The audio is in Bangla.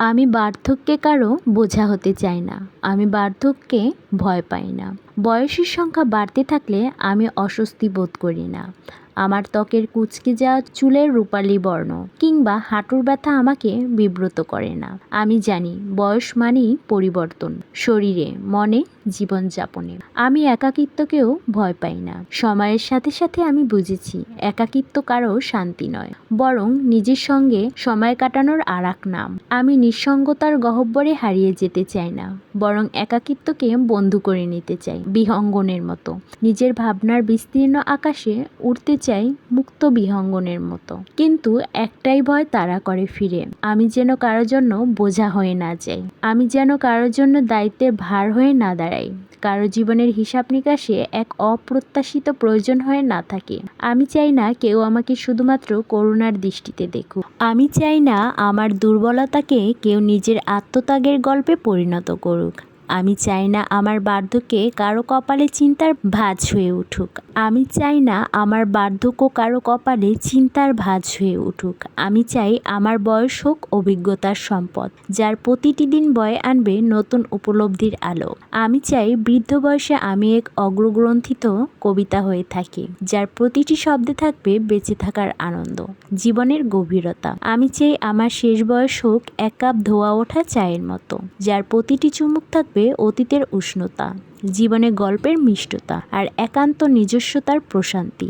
আমি বার্ধক্যে কারও বোঝা হতে চাই না। আমি বার্ধক্যে ভয় পাই না। বয়সের সংখ্যা বাড়তে থাকলে আমি অস্বস্তি বোধ করি না। আমার ত্বকের কুচকে যাওয়া চুলের রূপালি বর্ণ কিংবা হাঁটুর ব্যথা আমাকে বিব্রত করে না। আমি জানি বয়স মানেই পরিবর্তন, শরীরে, মনে, জীবনযাপনে। আমি একাকিত্বকেও ভয় পাই না। সময়ের সাথে সাথে আমি বুঝেছি একাকিত্ব কারও শান্তি নয়, বরং নিজের সঙ্গে সময় কাটানোর আর নাম। আমি নিঃসঙ্গতার গহ্বরে হারিয়ে যেতে চাই না, বরং একাকিত্বকে বন্ধু করে নিতে চাই। বিহঙ্গনের মতো। নিজের ভাবনার বিস্তীর্ণ আকাশে উড়তে চাই মুক্ত বিহঙ্গনের মতো। কিন্তু একটাই ভয় তারা করে ফিরে, আমি যেন কারোর জন্য বোঝা হয়ে না যাই। আমি যেন কারোর জন্য দায়িত্বের ভার হয়ে না দাঁড়াই। কারও জীবনের হিসাব নিকাশে এক অপ্রত্যাশিত প্রয়োজন হয়ে না থাকে। আমি চাই না কেউ আমাকে শুধুমাত্র করুণার দৃষ্টিতে দেখুক। আমি চাই না আমার দুর্বলতাকে কেউ নিজের আত্মত্যাগের গল্পে পরিণত করুক। আমি চাই না আমার বার্ধক্যে কারও কপালে চিন্তার ভাঁজ হয়ে উঠুক। আমি চাই না আমার বার্ধক্য কারও কপালে চিন্তার ভাঁজ হয়ে উঠুক। আমি চাই আমার বয়স হোক অভিজ্ঞতার সম্পদ, যার প্রতিটি দিন বয়ে আনবে নতুন উপলব্ধির আলো। আমি চাই বৃদ্ধ বয়সে আমি এক অগ্রগ্রন্থিত কবিতা হয়ে থাকি, যার প্রতিটি শব্দে থাকবে বেঁচে থাকার আনন্দ, জীবনের গভীরতা। আমি চাই আমার শেষ বয়স হোক এক কাপ ধোয়া ওঠা চায়ের মতো, যার প্রতিটি চুমুক থাকবে অতীতের উষ্ণতা জীবনে গল্পের মিষ্টতা আর একান্ত নিজস্বতার প্রশান্তি।